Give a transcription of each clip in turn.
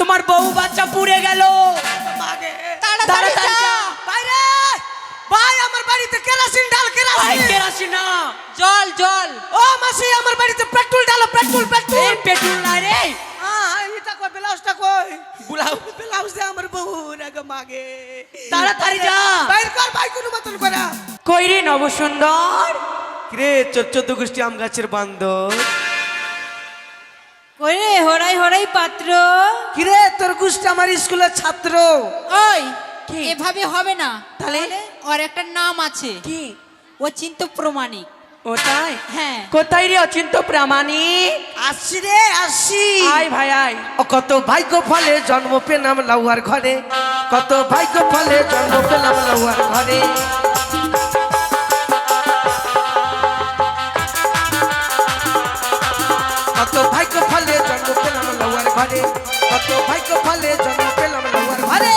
তোমার বউ বাচ্চা পুড়ে গেল। ভাই আমার বাড়িতে কেরাসিন ডাল কেরাসিন। না। জল জল। ও মাসি আমার বাড়িতে পেট্রোল ডালো পেট্রোল পেট্রোল। পেট্রোল নাই রে। হ্যাঁ এটা কই ব্লাউজটা কই ব্লাউজ। ব্লাউজ দে আমার বউ মাগে। তাড়াতাড়ি যা। বাইর কর ভাই কোনো মতন করা কই রে নবসুন্দর রে চোদ্দ গোষ্ঠী আম গাছের বান্দর। ওরে হরাই হরাই পাত্র। কিরে তোর গোষ্ঠী আমার স্কুলের ছাত্র? ওই কি? এভাবে হবে না। তাহলে? ওর একটা নাম আছে। কি? ও চিন্ত প্রমাণিক। ও তাই? হ্যাঁ। কোথায় রে অচিন্ত প্রামাণিক? আসছি রে আসছি। আয় ভাই আয়। ও কত ভাগ্য ফলে জন্ম পেলাম লাউয়ার ঘরে। কত ভাগ্য ফলে জন্ম পেলাম লাউয়ার ঘরে। কত ভাগ্য ফলে, জন্ম পেলাম লাউয়ার ঘরে। কত ভাগ্য ফলে, জন্ম পেলাম লাউয়ার ঘরে।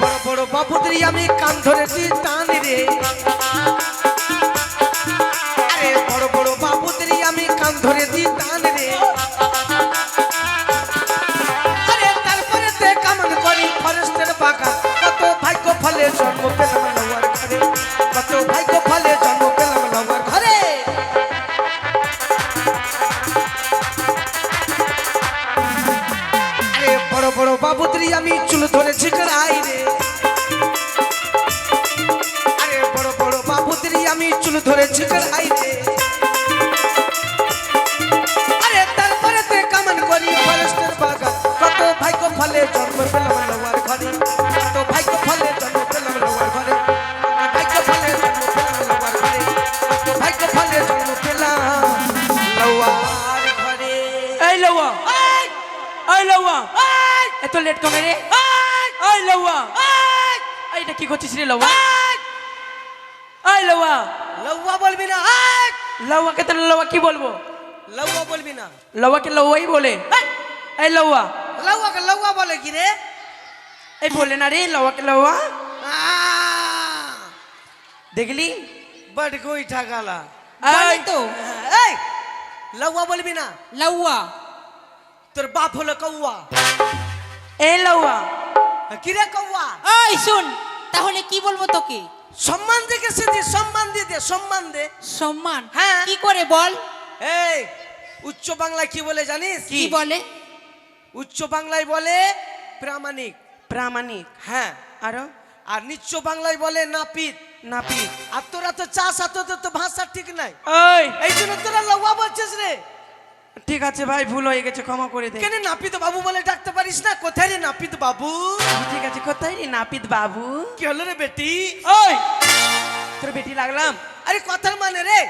বড় বড় বাবুদের আমি কান ধরেছি টান রে। বড় বড় বাবুদের আমি কান ধরেছি টান রে। তারপরে তে কামান করি ফরেস্টের বাগান। কত ভাগ্য ফলে, জন্ম পেলাম বাবুদের আমি চুল ধরেছি কড়াই রে। আরে বড় বড় বাবুদের আমি চুল ধরেছি কড়াই রে। আরে তারপরে তে কামান করি ফরেস্টের বাগান। কত ভাইকো ফলে জন্ম পেলাম এত লেট কমে রে এই লওয়া এইটা কি করছিস রে লওয়া এই লওয়া লওয়া বলবি না! লওয়াকে তো লওয়া কি বলব? লওয়া বলবি না। লওয়াকে লওয়াই বলে। এই লওয়া লওয়াকে লওয়া বলে কি রে? এই বলে না রে লওয়াকে লওয়া! দেখলি? গোইঠা গালা বলে এই তো। এই! লওয়া বলবি না। লাউয়া। তোর বাপ হলো কৌয়া। এই লওয়া কিরে কৌয়া ওই শুন তাহলে কি বলব তোকে? সম্মান দেখে সে দে সম্মান দিয়ে দে সম্মান দে। সম্মান? হ্যাঁ। কি করে বল? এই উচ্চ বাংলায় কি বলে জানিস? কি বলে? উচ্চ বাংলায় বলে প্রামাণিক। প্রামাণিক। হ্যাঁ। আরও? আর নিচ্চ বাংলায় বলে নাপিত। নাপিত। আর তোরা তো চাষ আর তোদের তো ভাষা ঠিক নাই। এই। জন্য তোরা লওয়া বলছিস রে। ঠিক আছে ভাই ভুল হয়ে গেছে ক্ষমা করে দে কেন নাপিত বাবু বলে ডাকতে পারিস না? কোথায় রে নাপিত বাবু? ঠিক আছে কোথায় রে নাপিত বাবু? কি হলো রে বেটি? ওই তোর বেটি লাগলাম। আরে কথার মানে রে।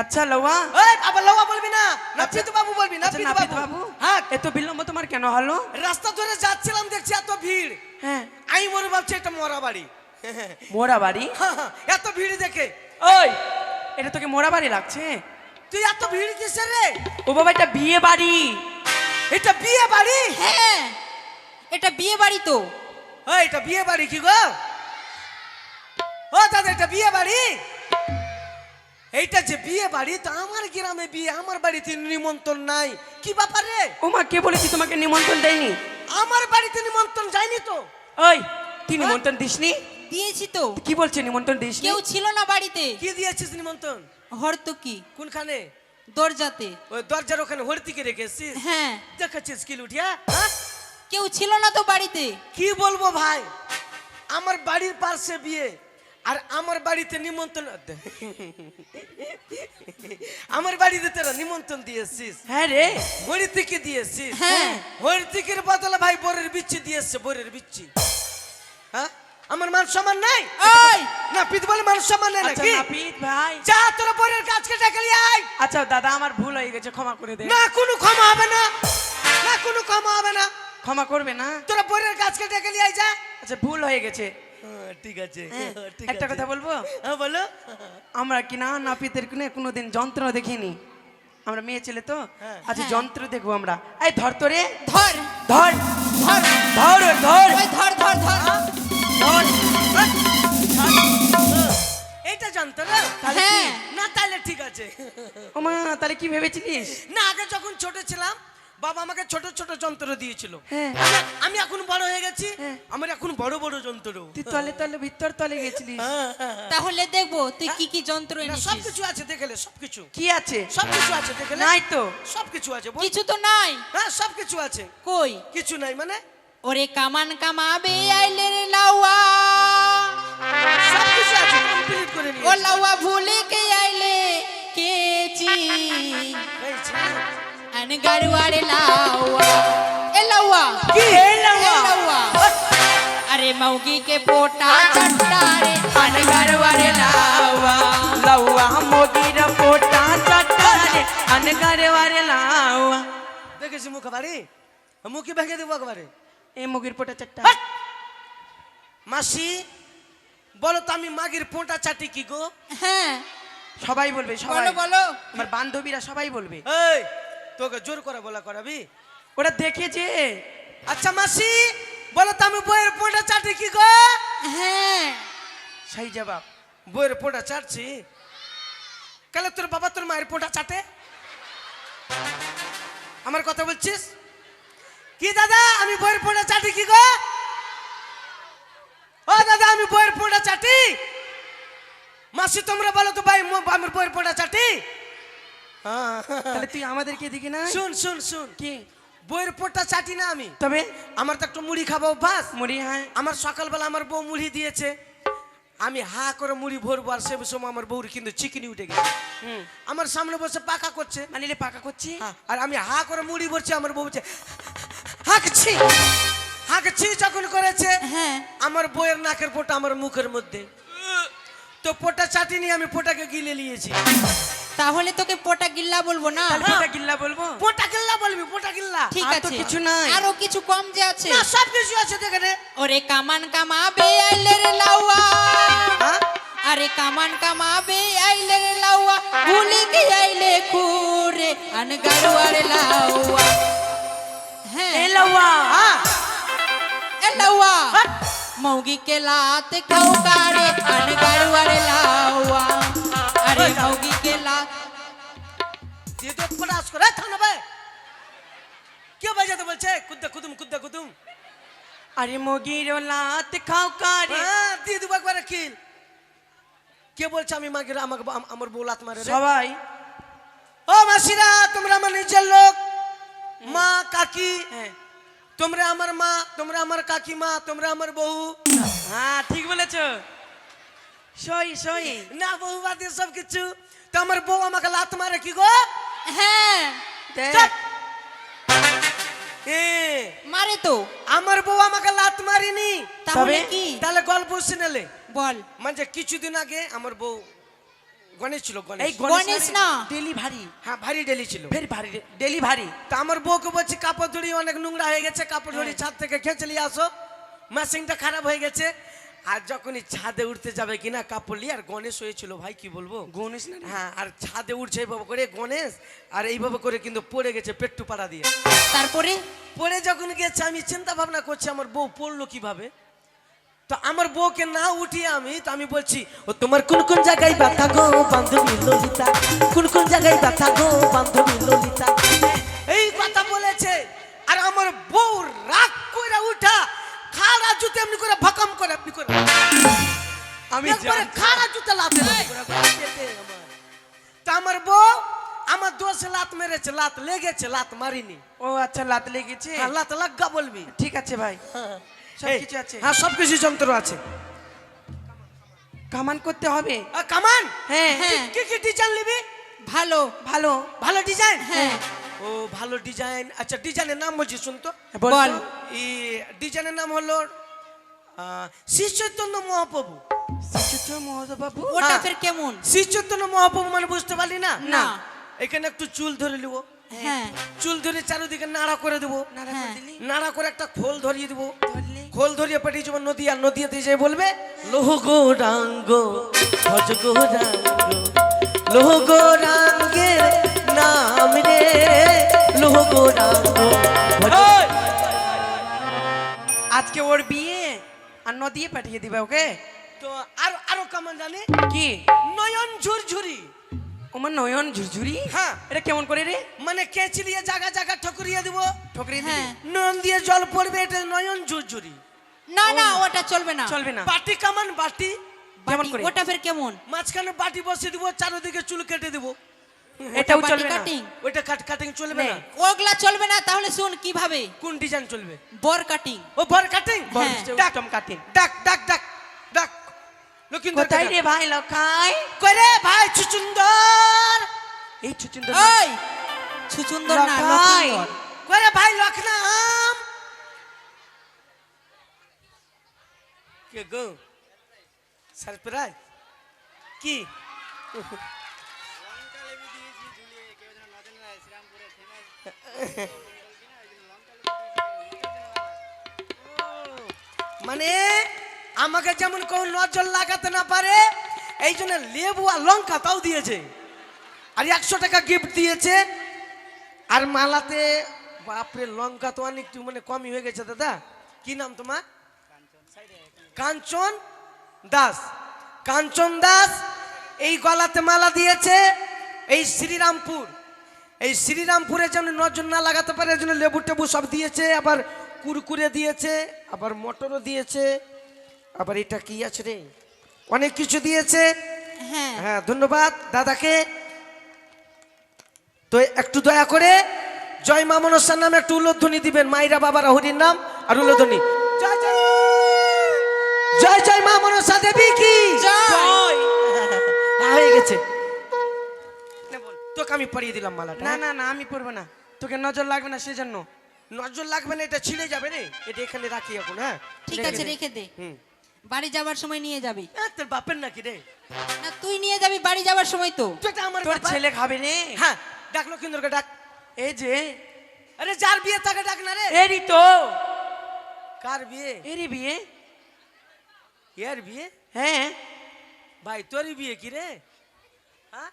আচ্ছা লওয়া। ওই আবার লওয়া বলবি না। নাপিত বাবু বলবি আচ্ছা নাপিত বাবু। বাবু। হ্যাঁ এত বিলম্ব তোমার কেন হলো? রাস্তা ধরে যাচ্ছিলাম দেখছি এত ভিড়। হ্যাঁ। আমি মনে ভাবছি এটা মরা বাড়ি। মোরা বাড়ি? এত ভিড় দেখে। ওই এটা তোকে মোরা বাড়ি লাগছে? তুই এত ভিড় কিসের রে? ও বাবা এটা বিয়ে বাড়ি। এটা বিয়ে বাড়ি? হ্যাঁ এটা বিয়ে বাড়ি তো। ও এটা বিয়ে বাড়ি কি গো? ও দাদা এটা বিয়ে বাড়ি? এইটা যে বিয়ে বাড়ি তো আমার গ্রামে বিয়ে আমার বাড়িতে নিমন্ত্রণ নাই। কি ব্যাপার রে? ও মা কে বলেছি তোমাকে নিমন্ত্রণ দেয়নি? আমার বাড়িতে নিমন্ত্রণ যায়নি তো। ওই তুই নিমন্ত্রণ দিসনি? দিয়েছি তো। কি বলছে নিমন্ত্রণ দিসনি? কেউ ছিল না বাড়িতে। কি দিয়েছিস নিমন্ত্রণ? হরতুকি কোনখানে? দরজাতে। ওই দরজার ওখানে হরতিকে রেখেছিস? হ্যাঁ। দেখেছিস কি লুটিয়া? কেউ ছিল না তো বাড়িতে? কি বলব ভাই? আমার বাড়ির পাশে বিয়ে আর আমার বাড়িতে নিমন্ত্রণ আমার বাড়িতে তোরা নিমন্ত্রণ দিয়েছিস। হ্যাঁ রে। হরিতিকে দিয়েছিস? হ্যাঁ। হরিতিকের বদলে ভাই বোরের বিচ্ছি দিয়েছে বোরের বিচ্ছি। হ্যাঁ? আমার মান সম্মান নাই? ওই না পিত বলে মান সম্মান নাই আচ্ছা নাকি? নাপিত ভাই। যা তোরা বোরের কাজকে ডেকে নিয়ে আয়। আচ্ছা দাদা আমার ভুল হয়ে গেছে ক্ষমা করে দে। না কোনো ক্ষমা হবে না। না কোনো ক্ষমা হবে না। ক্ষমা করবে না? তোরা বোরের কাজকে ডেকে নিয়ে আয় যা। আচ্ছা ভুল হয়ে গেছে। ঠিক আছে হ্যাঁ, একটা কথা বলব? হ্যাঁ বলো। আমরা কি না নাপিতের কিনে কোনোদিন যন্ত্র দেখিনি। আমরা মেয়ে ছেলে তো। হ্যাঁ। আচ্ছা হ্যাঁ। যন্ত্র দেখব আমরা। এই ধর তো রে ধর ধর ধর ধর। ধর ধর ধর ধর। ধর। জানতো না? তাহলে হ্যাঁ। না তাহলে ঠিক আছে। ও তাহলে কি ভেবেছিলিস? না আগে যখন ছোট ছিলাম বাবা আমাকে ছোট ছোট যন্ত্র দিয়েছিল। হ্যাঁ। আমি- আমি এখন বড় হয়ে গেছি হ্যাঁ। আমার এখন বড় বড় যন্ত্র। তুই তলে তলে ভিতর তলে গেছিলিস। হ্যাঁ, হ্যাঁ, হ্যাঁ। তাহলে দেখব তুই কি কি যন্ত্র না, এনেছিস। সবকিছু আছে দেখলে সবকিছু কি আছে? সবকিছু আছে দেখলে নাই তো। সবকিছু আছে বল। কিছু তো নাই। হ্যাঁ সবকিছু আছে। কই? কিছু নাই মানে? ওরে কামান কামাবে আইলের লাউয়া। সব কিছু আছে কমপ্লিট করে নিয়ে ও লাউয়া ভুলে কে আইলে কেচি আন গারুয়ারে লাউয়া। এ লাউয়া। কি? এ লাউয়া। আরে মৌগি কে পোটা চট্টা রে আন গারুয়ারে লাউয়া। লাউয়া মৌগি রে পোটা চট্টা রে আন লাউয়া। দেখেছি মুখ বাড়ি ভেঙে দেবো একবারে। এ মুগির পোটা চারটা। মাসি বলো তো আমি মাগির পোঁটা চাটি কি গো? হ্যাঁ। সবাই বলবে সবাই। বলো। আমার বান্ধবীরা সবাই বলবে। এই তোকে জোর করে বলা করাবি? ওরা দেখেছে আচ্ছা মাসি বলো তো আমি বইয়ের পোঁটা চাটি কি গো? হ্যাঁ। সেই জবাব বইয়ের পোটা চাটছি। কালে তোর বাবা তোর মায়ের পোঁটা চাটে? আমার কথা বলছিস? কি দাদা আমি বইয়ের পোঁটা চাটি কি গো? ও দাদা আমি বইয়ের পোঁটা চাটি? মাসি তোমরা বলো তো ভাই আমার বইয়ের পোঁটা চাটি। তাহলে তুই আমাদেরকে দিকে না শুন শুন শুন। কি? বইয়ের পোটা চাটি না আমি। তবে? আমার তো একটু মুড়ি খাব অভ্যাস মুড়ি হ্যাঁ। আমার সকালবেলা আমার বউ মুড়ি দিয়েছে। আমি হা করে মুড়ি ভরবো আর সে সময় আমার বউর কিন্তু চিকেনি উঠে গেছে। হুম। আমার সামনে বসে পাকা করছে। মানে পাকা করছি? হ্যাঁ, আর আমি হা করে মুড়ি ভরছি আমার বউ বলছে হাগছি। হাগছি যখন করেছে হ্যাঁ। আমার বইয়ের নাকের পোটা আমার মুখের মধ্যে। তো পোটা চাটি নিয়ে আমি পোটাকে গিলে নিয়েছি। তাহলে তোকে পোটা গিল্লা বলব না? পোটা গিল্লা বলব? পোটা গিল্লা বলবি পোটা গিল্লা। ঠিক আছে। তো কিছু নাই। আরও কিছু কম যে আছে। না সব কিছু আছে দেখে ওরে কামান কামাবে আইলের লাউয়া। হ্যাঁ? আরে কামান কামাবে আইলের লাউয়া। ভুলি গিয়ে আইলে খুরে আনগাড়ুয়ার লাউয়া। मौगी के लात खौकारे अनगढ़वारे लाउआ अरे मौगी के लात দিয়ে তো পড়াশ করে থানা ভাই কে বাজাতে বলছে কুদ্দা কুদুম কুদ্দা কুদুম আরে মগির লাত খাও কারে হ্যাঁ দিয়ে দেবো একবার কিল কে বলছে আমি মাগের আমাকে আম- আমার বউ লাত মারে রে? সবাই ও মাসিরা তোমরা আমার নিজের লোক হ্যাঁ। মা কাকি। হ্যাঁ। তোমরা আমার মা তোমরা আমার কাকিমা তোমরা আমার বউ। হ্যাঁ ঠিক বলেছ। সই সই। না বহু বাদে সব কিছু। তো আমার বউ আমাকে লাত মারে কি গো? হ্যাঁ। এ মারে তো। আমার বউ আমাকে লাত মারিনি। তাহলে কি? তাহলে গল্প শুনেলে বল। মানে কিছুদিন আগে আমার বউ গণেশ ছিল এই গণেশ গণেশ না। ডেলিভারি। হ্যাঁ ভারী ডেলি ছিল। ফের ভারী ডেলিভারি। তা আমার বউকে বলছি কাপড় ধরি অনেক নোংরা হয়ে গেছে কাপড় ধরি ছাদ থেকে খেঁচে নিয়ে আসো। মেশিনটা খারাপ হয়ে গেছে। আর যখনই ছাদে উঠতে যাবে কিনা কাপড় নিয়ে আর গণেশ হয়েছিল ভাই কি বলব? গণেশ না হ্যাঁ আর ছাদে উঠছে এইভাবে করে গণেশ আর এইভাবে করে কিন্তু পড়ে গেছে পেট্টু পাড়া দিয়ে। তারপরে? পড়ে যখন গেছে আমি চিন্তা ভাবনা করছি আমার বউ পড়ল কীভাবে? তো আমার বউকে না উঠিয়ে আমি তো আমি বলছি ও তোমার কোন কোন জায়গায় ব্যথা গো বান্ধবী ললিতা? কোন কোন জায়গায় ব্যথা গো বান্ধবী ললিতা? এই কথা বলেছে আর আমার বউ রাগ করে উঠা খাড়া জুতে এমনি করে ভকাম করে এমনি করে। আমি খাড়া জুতে লাতে তা আমার বউ আমার দোষে লাত মেরেছে লাত লেগেছে লাত মারিনি। ও আচ্ছা লাত লেগেছে? হ্যাঁ লাত লাগা বলবি। ঠিক আছে ভাই। আছে হ্যাঁ সব কিছু যন্ত্র আছে। কামান করতে হবে। কামান? হ্যাঁ হ্যাঁ। কি কি ডিজাইন নিবি? ভালো ভালো। ভালো ডিজাইন হ্যাঁ। ও ভালো ডিজাইন আচ্ছা ডিজাইনের নাম বলছি বল। এই ডিজাইনের নাম হলো আহ, শ্রী চৈতন্য মহাপ্রভু। ওটা হ্যাঁ। ফের কেমন? মহাপ্রভু মানে বুঝতে পারলি না? না। এখানে একটু চুল ধরে নিব। হ্যাঁ। চুল ধরে চারিদিকে নাড়া করে দেবো। নাড়া করে। নাড়া করে একটা খোল ধরিয়ে দেবো। ধরলি। খোল ধরিয়ে পাঠিয়ে যাব নদী আর নদীতে যে বলবে লোহ গো রাঙ্গ ভজ গোরাঙ্গো লোহ গো রাঙ্গের নাম রে লোহ গো রাঙ্গ আজকে ওর বিয়ে আর নদিয়ে পাঠিয়ে দিবে ওকে? তো আর আরও কেমন জানি? কি? নয়ন ঝুরঝুরি। আমার নয়ন ঝুরঝুরি? হ্যাঁ। এটা কেমন করে রে? মানে কেচিলিয়ে জায়গা জায়গা ঠকুরিয়ে দিব। ঠকরে হ্যাঁ। নয়ন দিয়ে জল পড়বে এটা নয়ন ঝুরঝুরি। না না ওটা চলবে না। চলবে না। বাটি কামান বাটি। কেমন করে? ওটা ফের কেমন? মাঝখানে বাটি বসিয়ে দিব চারিদিকে চুল কেটে দিব। এটাও চলবে না। কাটিং ওইটা কাট কাটিং চলবে না ওগুলা চলবে না তাহলে শুন কীভাবে? কোন ডিজাইন চলবে? বর কাটিং ও ভর কাটিং হ্যাঁ। ডাক কাটিং ডাক ডাক ডাক ডাক লক্ষিন্দর কোথায় রে ভাই লখাই করে ভাই সুন্দর এই ছুচুন্দর ওই সুচুন্দর না লখাই। করে ভাই লখনাম কে গো সারপ্রাইজ কি মানে আমাকে যেমন কেউ নজর লাগাতে না পারে, এই জন্য লেবু আর লঙ্কা তাও দিয়েছে। আর একশো টাকা গিফট দিয়েছে। আর মালাতে, বাপরে, লঙ্কা তো অনেক মানে কমই হয়ে গেছে, দাদা। কি নাম তোমার? কাঞ্চন দাস। কাঞ্চন দাস এই গলাতে মালা দিয়েছে এই শ্রীরামপুর। এই শ্রীরামপুরে যেন নজর না লাগাতে পারে এই জন্য লেবু টেবু সব দিয়েছে আবার কুরকুরে দিয়েছে আবার মটরও দিয়েছে আবার এটা কি আছে রে? অনেক কিছু দিয়েছে। হ্যাঁ। হ্যাঁ ধন্যবাদ দাদাকে। তো একটু দয়া করে জয় মা মনসার নামে একটু উল্লোধ্বনি দিবেন মাইরা বাবারা হরির নাম আর উল্লোধ্বনি। জয় জয়। জয় জয় মা মনসা দেবী কি? জয়। হ্যাঁ, হয়ে গেছে। নে বল, তোকে আমি পরিয়ে দিলাম মালাটা না না না আমি পড়ব না। তোকে নজর লাগবে না সেজন্য। নজর লাগবে না এটা ছিঁড়ে যাবে রে। এটা এখানে রাখি এখন হ্যাঁ? ঠিক আছে রেখে দে। হুম। বাড়ি যাবার সময় নিয়ে যাবি। হ্যাঁ, তোর বাপের নাকি রে? না তুই নিয়ে যাবি বাড়ি যাবার সময় তো। আমার তোর ছেলে খাবে রে হ্যাঁ ডাক লক্ষিন্দরকে ডাক। এই যে আরে যার বিয়ে তাকে ডাক না রে। এরই তো। কার বিয়ে? এরই বিয়ে? এর বিয়ে? হ্যাঁ। ভাই তোরই বিয়ে কি রে? হ্যাঁ?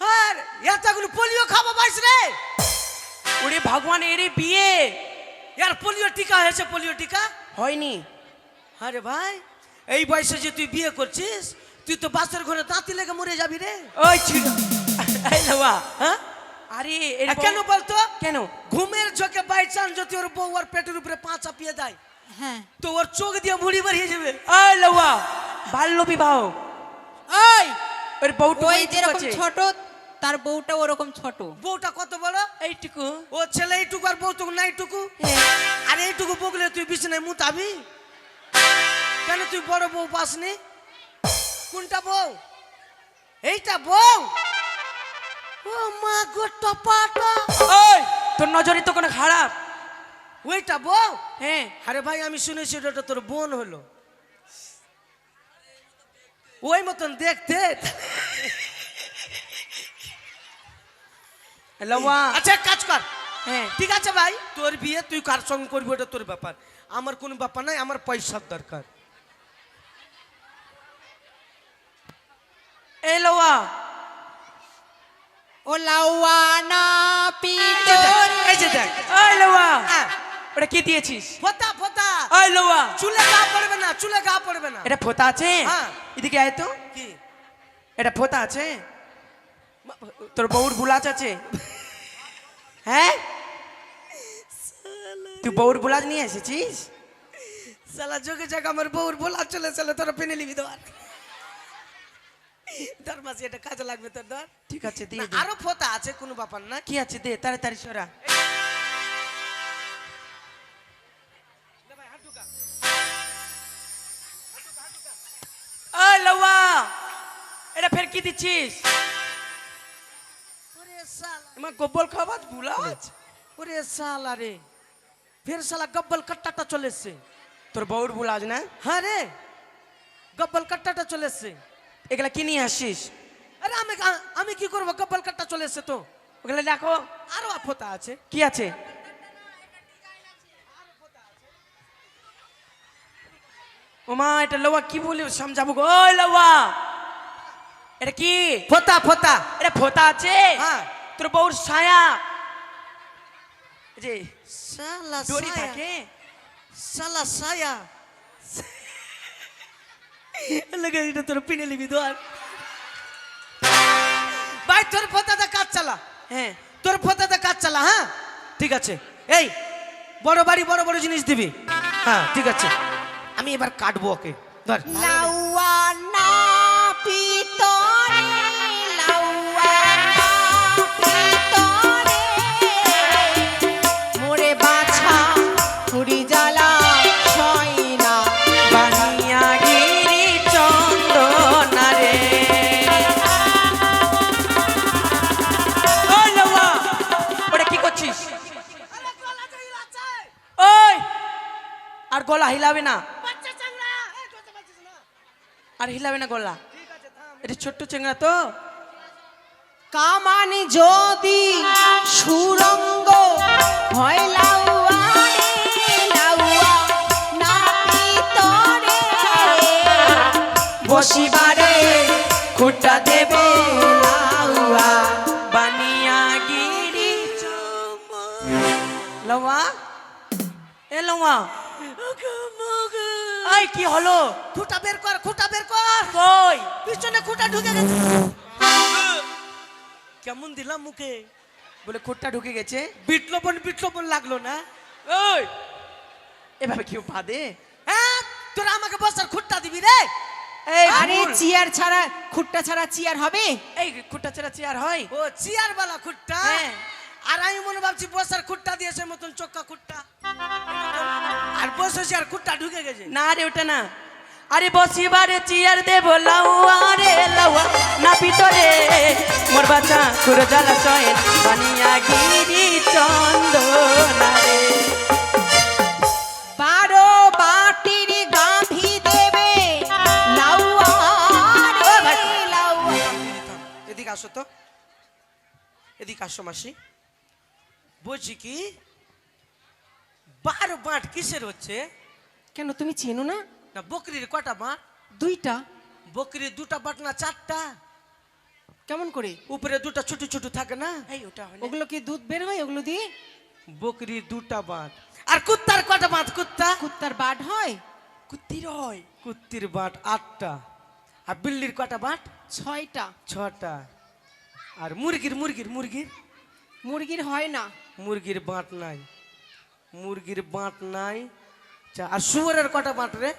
আর এতগুলো পোলিও খাব রে? ওরে ভগবান এরই বিয়ে। ইয়ার পোলিও টিকা হয়েছে পোলিও টিকা? হয়নি। আরে ভাই এই বয়সে যে তুই বিয়ে করছিস তুই তো বাসের ঘরে দাঁতি লেগে মরে যাবি রে। ওই ছিল। হ্যাঁ? আরে আর কেন বলতো? কেন? ঘুমের চোখে বাই চান্স যদি ওর বউ ওর পেটের উপরে পা চাপিয়ে দেয় হ্যাঁ। তো ওর চোখ দিয়ে মুড়ি বেরিয়ে যাবে। ওই লওয়া বাল্য বিবাহ। ওই ওর বউটু ওই যেরকম ছোট তার বউটা ওরকম ছোট। বউটা কত বড়? এইটুকু। ও ছেলে এইটুকু আর বউটুকু না এইটুকু হ্যাঁ। আর এইটুকু বগলে তুই বিছানায় মুতাবি? কেন তুই বড় বউ পাসনি? কোনটা বউ? এইটা বউ? ও মা গো টপাটা। ওই তোর নজরে তো কোনো খারাপ। ওইটা বউ? হ্যাঁ। আরে ভাই আমি শুনেছি ওটা তোর বোন হলো। ওই মতন দেখতে। আচ্ছা কাজ কর। হ্যাঁ। ঠিক আছে ভাই তোর বিয়ে তুই কার সঙ্গে করবি ওটা তোর ব্যাপার। আমার কোনো ব্যাপার নাই আমার পয়সার দরকার। এই ও যে দেখ, এই যে দেখ। ওই লওয়া ওটা কি দিয়েছিস? ফোতা ফোতা। ওই লওয়া চুলে গা পড়বে না চুলে গা পড়বে না। এটা ফোতা আছে? হ্যাঁ। এদিকে আয় তো। কি? এটা ফোতা আছে? তোর বউর বুলাচ আছে? হ্যাঁ? তুই বউর বুলাচ নিয়ে এসেছিস? সালা যোগে জায়গা আমার বউর বলা চলে চলে তোরা পেনে নিবি ধর ধর মাসি এটা কাজে লাগবে তোর ধর। ঠিক আছে দিয়ে দে। আরও ফোতা আছে কোনো ব্যাপার না। কি আছে দে তাড়াতাড়ি সরা। এটা ফের কি দিচ্ছিস? বুলাচ ওরে সালা রে। ফের সালা গব্বল কাট্টাটা চলে এসছে। তোর বউর বুলাজ না? হ্যাঁ রে। গব্বল কাট্টাটা চলে এসছে। এগুলা কি নিয়ে আসিস? আরে আমি আমি কি করব? কাট্টা চলে এসছে তো। ওগুলা দেখো। আরও ফোতা আছে। কি আছে? ওমা এটা লওয়া কি বলি সমঝাবো গো? লওয়া এটা কি? ফোতা ফোতা। এটা ফোতা আছে? হ্যাঁ। তোর বউর ছায়া। যে সালা দড়ি থাকে। সালা সায়া লাগে এটা তোর পিনে ধর। ভাই তোর ফোতাতে কাজ চালা। হ্যাঁ। তোর ফোতাতে কাজ চালা হ্যাঁ? ঠিক আছে। এই বড় বাড়ি বড় বড় জিনিস দিবি। হ্যাঁ ঠিক আছে। আমি এবার কাটবো ওকে। ধর। লাউয়া গলা হিলাবে না। আর হিলাবে না গলা। এটা ছোট্ট চেংড়া তো। কামানি যদি সুরঙ্গ হয় লাউয়া রে লাউয়া না পিতরে বসিবারে খুঁটা দেবে লাউয়া বানিয়া গিরি লওয়া এ লওয়া আই কি হলো? খুঁটা বের কর খুঁটা বের কর। কই? পিছনে খুঁটা ঢুকে গেছে। কেমন দিলাম মুখে? বলে খুঁটটা ঢুকে গেছে। বিটলপন বিটলপন লাগল না? ওই। এভাবে কেউ বাদে হ্যাঁ তোরা আমাকে বসার খুঁটটা দিবি রে। এই আরে। চেয়ার ছাড়া খুট্টা ছাড়া চেয়ার হবে? এই খুঁটটা ছাড়া চেয়ার হয়? ও চেয়ার বালা খুঁটটা? হ্যাঁ। আর আমি মনে ভাবছি বসার খুঁটটা দিয়েছে মতন চক্কা খুঁটটা। আর বসেছি আর খুঁটটা ঢুকে গেছে। না রে ওটা না। আরে বসিবারে চিয়ার দেব লাউয়া রে লাউয়া। না পিতরে মোর বাচ্চা কুড়ো জ্বালা সয়েন বানিয়া গিরি চন্দনারে বারো বাটির গাভী দেবে। লাউয়া রে লাউয়া। এদিকে আসো তো। এদিকে আসো মাসি। বলছি কি বারো বাঁট কিসের হচ্ছে? কেন তুমি চেনো না? না বকরির কটা বাঁট? দুইটা। বকরির দুটা বাট না চারটা? কেমন করে? উপরে দুটা ছোট ছোট থাকে না? এই ওটা ওগুলো কি দুধ বের হয় ওগুলো দিয়ে? বকরির দুটা বাঁট। আর কুত্তার কটা বাঁট কুত্তা? কুত্তার বাট হয়? কুত্তির হয়। কুত্তির বাঁট আটটা। আর বিল্লির কটা বাঁট? ছয়টা। ছটা। আর মুরগির মুরগির মুরগির? মুরগির হয় না। মুরগির বাঁট নাই। মুরগির বাঁট নাই। আর শুয়োরের কটা বাঁট রে?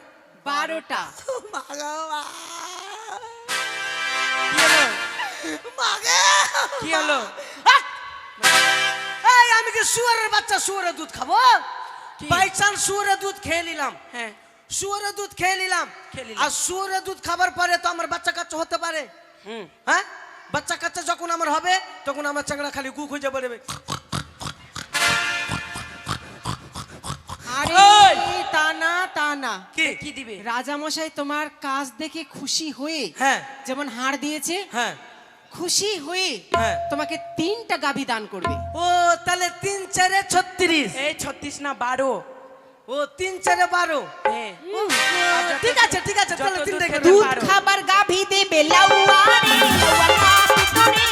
বারোটা। কি হলো! আমি কি শুয়োরের বাচ্চা শুয়োরের দুধ খাব? বাই চান্স শুয়োরের দুধ খেয়ে নিলাম। হ্যাঁ। শুয়োরের দুধ খেয়ে নিলাম। আর শুয়োরের দুধ খাবার পরে তো আমার বাচ্চা কাচ্চা হতে পারে। হ্যাঁ? বাচ্চা কাচ্চা যখন আমার হবে তখন আমার চাংড়া খালি গু খুঁজে বেরোবে না কি? কি দিবে? রাজামশাই তোমার কাজ দেখে খুশি হয়ে হ্যাঁ। যেমন হাড় দিয়েছে হ্যাঁ। খুশি হয়ে হ্যাঁ। তোমাকে তিনটা গাভী দান করবে। ও তাহলে তিন চারে ছত্রিশ। এই ছত্রিশ না বারো। ও তিন চারে বারো। হ্যাঁ ঠিক আছে ঠিক আছে তাহলে তিনটে দুধ। খাবার গাভী দেবে লাউয়া রে, লাউয়া কাপি করে।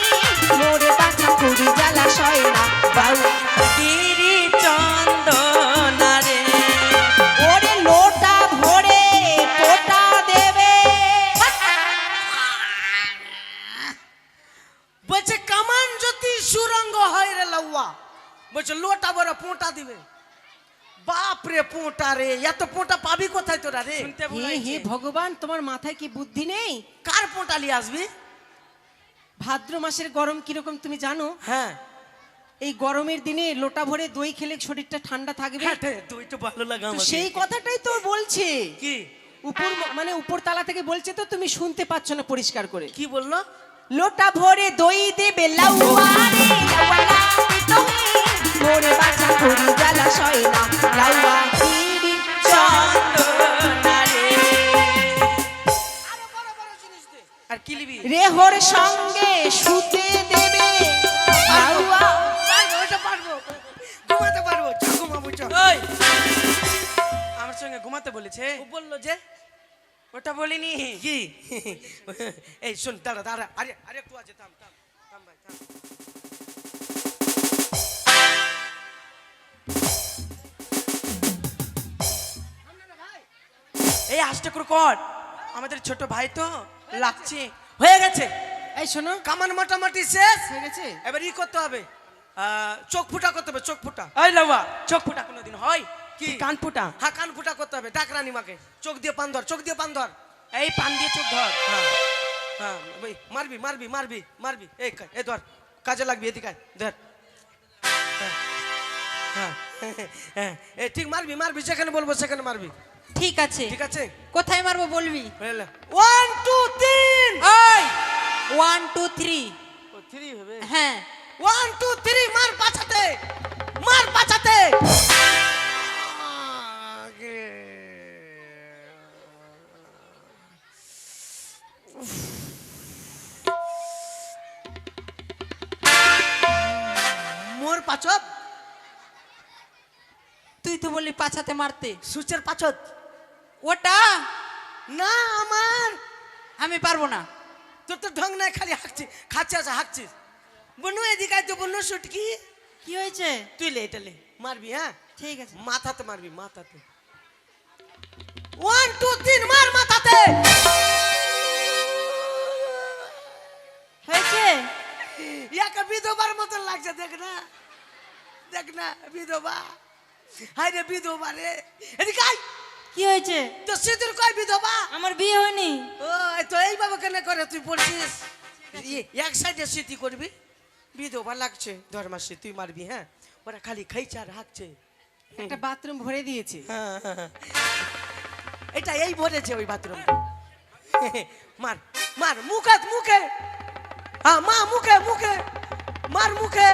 মোরে বাছা কুড়ি জ্বালা সয় না সুরঙ্গ হয় রে লাউয়া বলছে লোটা বড় পোঁটা দিবে বাপ রে পোঁটা রে এত পোঁটা পাবি কোথায় তোরা রে হে হে ভগবান তোমার মাথায় কি বুদ্ধি নেই কার পোঁটা নিয়ে আসবি ভাদ্র মাসের গরম কীরকম তুমি জানো হ্যাঁ এই গরমের দিনে লোটা ভরে দই খেলে শরীরটা ঠান্ডা থাকবে। হ্যাঁ তুই তো ভালো লাগা সেই কথাটাই তো বলছে। কি? উপর মানে উপর তালা থেকে বলছে তো তুমি শুনতে পাচ্ছ না পরিষ্কার করে। কি বলল? লোটা ভরে দই দেবে। মোরে জ্বালা সয় না লাউয়া চন্দনারে। আরও কি লিবি রেহর সঙ্গে শুতে দেবে লাউয়া। ঘুমাতে পারব। ঘুমাবো আমার সঙ্গে ঘুমাতে বলেছে। বলল যে ওটা বলিনি। কি? এই শোন দাঁড়া দাঁড়া আরে আরে একটু আছে থাম থাম থাম ভাই থাম। এই আস্তে করে। কর আমাদের ছোট ভাই তো লাগছে। হয়ে গেছে। এই শোনো। কামান মোটামুটি শেষ। হয়ে গেছে? এবার ই করতে হবে চোখ ফুটা করতে হবে চোখ ফুটা। ওই লাউয়া। চোখ ফুটা কোনোদিন হয়? কি? কি কান ফুটা। হ্যাঁ কান ফুটা করতে হবে। ডাক রানী মাকে চোখ দিয়ে পান ধর চোখ দিয়ে পান ধর। এই পান দিয়ে চোখ ধর। হ্যাঁ হ্যাঁ মারবি মারবি মারবি মারবি। এই এই ধর কাজে লাগবি এদিকে ধর। হ্যাঁ, হ্যাঁ হ্যাঁ এই ঠিক মারবি মারবি যেখানে বলব সেখানে মারবি। ঠিক আছে। ঠিক আছে? কোথায় মারবো বলবি? ওয়ান টু তিন ওই ওয়ান টু থ্রি থ্রি হবে? হ্যাঁ। ওয়ান টু থ্রি মার পাছাতে মার পাছাতে। পাচত? তুই তো বললি পাছাতে মারতে। সূচের পাচত? ওটা? না আমার। আমি পারব না। তোর তো ঢং নাই খালি হাঁকছি খাচ্ছে আছে হাঁকছিস বনু এদিকে তো বনু সুটকি কি? হয়েছে? তুই লে এটা লে। মারবি হ্যাঁ? ঠিক আছে। মাথাতে মারবি মাথাতে। ওয়ান টু তিন মার মাথাতে! হয়েছে? ইয়াকে বিধবার মতন লাগছে দেখ না। দেখ না বিধবা হাই রে বিধবা রে এদিকে আয় কি হয়েছে? তো সিঁদুর কয় বিধবা আমার বিয়ে হয়নি। ও এই তো এইভাবে কেন করে তুই পড়ছিস এক সাইডে স্মৃতি করবি বিধবা লাগছে ধর্মাসী তুই মারবি হ্যাঁ ওরা খালি খাইছে আর হাঁকছে একটা বাথরুম ভরে দিয়েছে। এটা এই ভরেছে ওই বাথরুম মার মার মুখে মুখে হ্যাঁ মা মুখে মুখে মার মুখে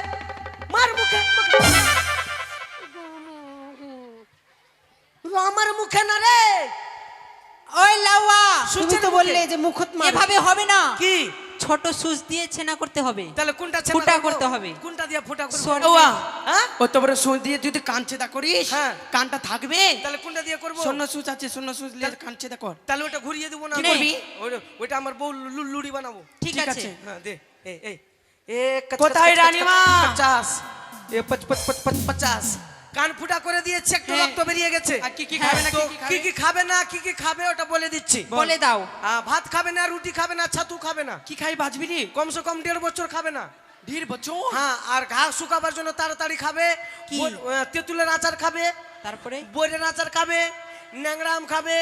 মার মুখে আমার মুখে না রে। ওই লাউয়া তুমি তো বললে যে মুখত মার। এভাবে হবে না। কি? ছোট সুচ দিয়ে ছেনা করতে হবে। তাহলে কোনটা ছেনা ফুটা করতে হবে। কোনটা দিয়ে ফুটা শোন। ওয়া হ্যাঁ? ও তো বড় সুচ দিয়ে যদি কান ছেদা করিস হ্যাঁ। কানটা থাকবে। তাহলে কোনটা দিয়ে করব? শূন্য সুচ আছে শূন্য সুচ নিয়ে কান ছেদা কর। তাহলে ওটা ঘুরিয়ে দেবো না। করবি? ওটা- আমার বউ লু- লুড়ি বানাবো। ঠিক আছে। হ্যাঁ দে। এই এই। এ কোথায় রানীমা? পচাশ এ পচ পচ পচ পচ পচাশ। কান ফুটা করে দিয়েছে একটু হ্যাঁ। রক্ত বেরিয়ে গেছে। আর কি কি খাবে না, কি কি খাবে? না কি কি খাবে ওটা বলে দিচ্ছি। বলে। দাও। ভাত খাবে না রুটি খাবে না ছাতু খাবে না। কি খাই বাজবি রে কমসে কম দেড় বছর খাবে না। ধীর বচন হ্যাঁ আর ঘাস শুকাবার জন্য তাড়াতাড়ি খাবে। তেঁতুলের আচার খাবে। তারপরে? বইয়ের আচার খাবে ন্যাংরা আম খাবে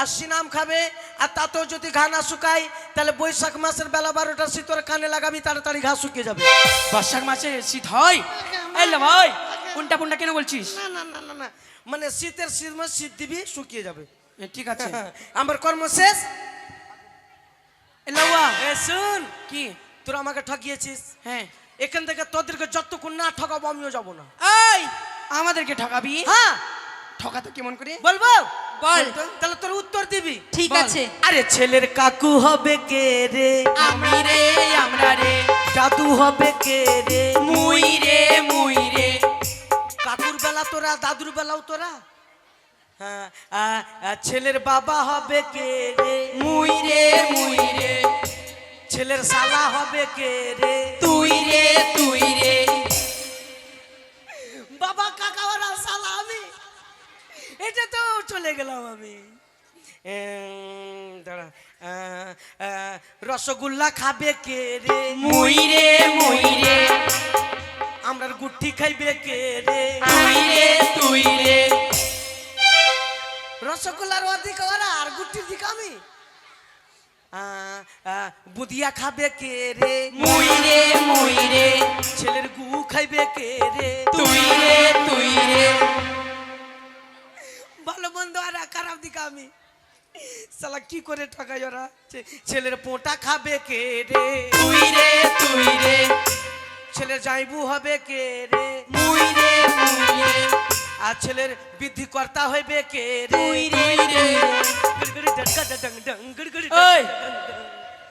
আর সিনাম খাবে আর তাতেও যদি ঘা না শুকায় তাহলে বৈশাখ মাসের বেলা বারোটা শীতর কানে লাগাবি তাড়াতাড়ি ঘা শুকিয়ে যাবে। বৈশাখ মাসে শীত হয়? এই লে ভাই কোনটা কোনটা কেন বলছিস? না না না না না। মানে শীতের শীত শীত দিবি শুকিয়ে যাবে। ঠিক আছে। আমার কর্ম শেষ। লাউয়া। এ শুন। কি? তোরা আমাকে ঠকিয়েছিস। হ্যাঁ। এখান থেকে তোদেরকে যতক্ষণ না ঠকাবো আমিও যাব না। এই আমাদেরকে ঠকাবি? হ্যাঁ। ঠকাতো কেমন করে? বলব? বল। তাহলে তোর উত্তর দিবি। ঠিক আছে। আরে ছেলের কাকু হবে কে রে? আমি রে আমরা রে। দাদু হবে কে রে? মুই রে মুই রে। কাকুর বেলা তোরা দাদুর বেলাও তোরা? হ্যাঁ ছেলের বাবা হবে কে রে? মুই রে মুই রে। ছেলের শালা হবে কে রে? তুই রে তুই রে। বাবা কাকা ওরা শালা আমি। এটা তো চলে গেলাম আমি। দাঁড়া। রসগোল্লা খাবে কে রে? মুই রে মুই রে আমরা গুঠি খাইবে কে রে? তুই রে তুই রে রসগোল্লার অধিক ওরা আর গুটির দিকে আমি। বুদিয়া খাবে কে রে? মুই রে মুই রে ছেলের গু খাইবে কে রে? তুই রে তুই রে ভালো বন্ধু আর খারাপ দিকে আমি। সালা কি করে ঠকাই ওরা? ছেলের পোটা খাবে কে রে? তুই রে তুই রে। ছেলের জাইবু হবে কে রে? মুই রে মুই রে। আর ছেলের বৃদ্ধি কর্তা হইবে কে রে? তুই রে রে। গড়গড়ি ডঙ্কা ডং ডং, গড়গড়ি ওই।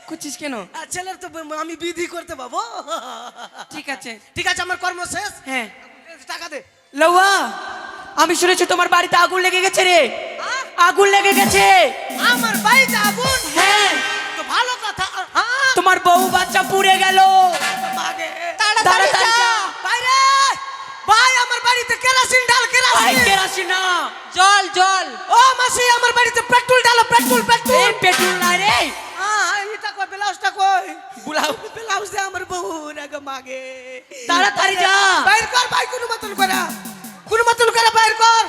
করছিস কেন? আর ছেলের তো আমি বিধি করতে পাবো। ঠিক আছে। ঠিক আছে আমার কর্ম শেষ। হ্যাঁ। টাকা দে। লৌয়া আমি শুনেছি তোমার বাড়িতে আগুন লেগে গেছে রে। আগুন লেগে গেছে। আমার বাড়িতে আগুন? হ্যাঁ। তো ভালো কথা হ্যাঁ তোমার বউ বাচ্চা পুড়ে গেল। তাড়াতাড়ি যা। বাইরে ভাই আমার বাড়িতে কেরাসিন ঢাল কেরাসিন। মাসি না। জল জল। ও মাসি আমার বাড়িতে পেট্রোল ঢালো পেট্রোল পেট্রোল। এই পেট্রোল নাই রে। হ্যাঁ এটা কই ব্লাউজটা কই? ব্লাউজ। ব্লাউজ দে আমার বউ নাগে মাগে। তাড়াতাড়ি যা। বাইর কর ভাই কোনো মতন করা। কোনো মতন করে বাইর কর।